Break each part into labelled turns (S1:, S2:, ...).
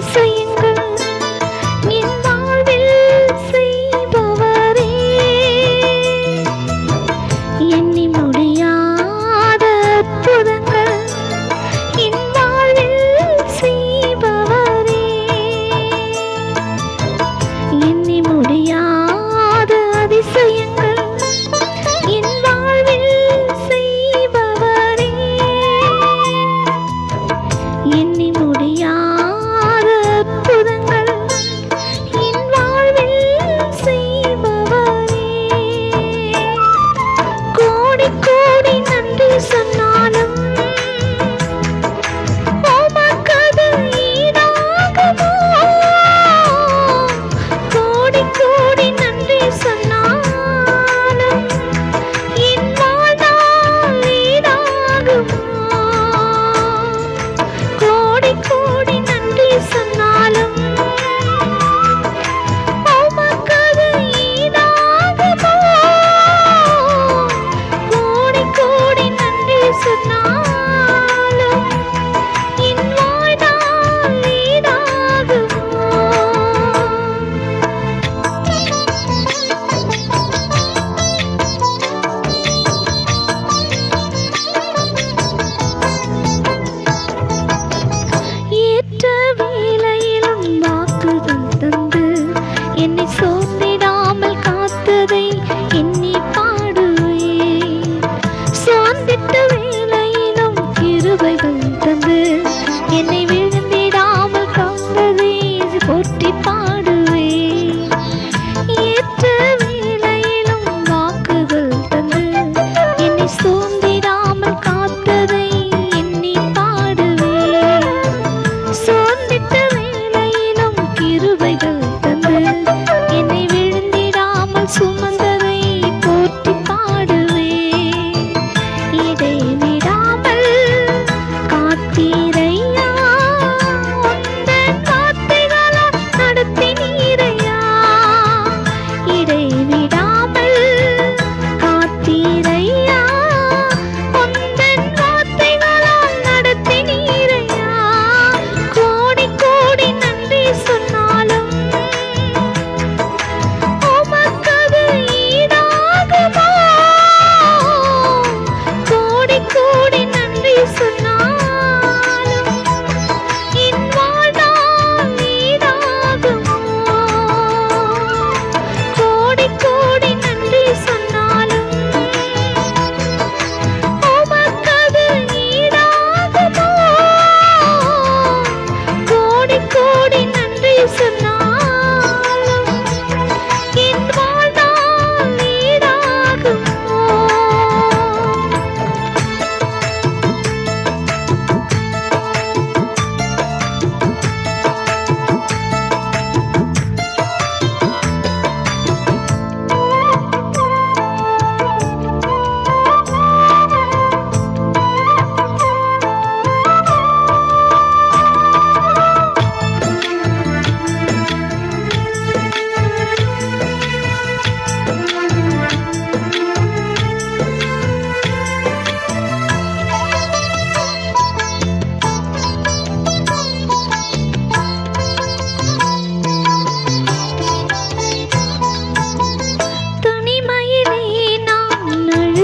S1: so you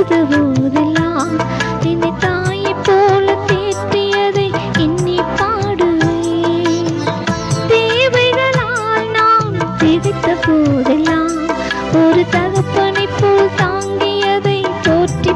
S1: பொழுதுபோதெல்லாம் என்னை தாயை போல தேற்றியதை எண்ணி பாடுவேன். தேவைகளால் நான் போதெல்லாம் ஒரு தகப்பனை போல் தாங்கியதை போற்றி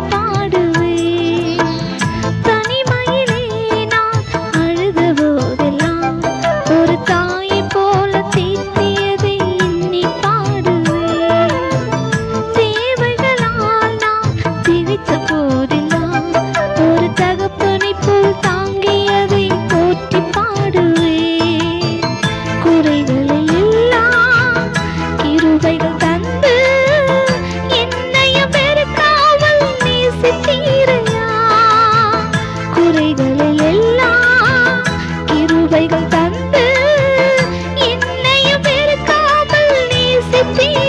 S1: நேசித்தீரையா குறைகளை எல்லாம் கிருபைகள் தந்து என்னையும் வெறுக்காமல் நேசித்தீர்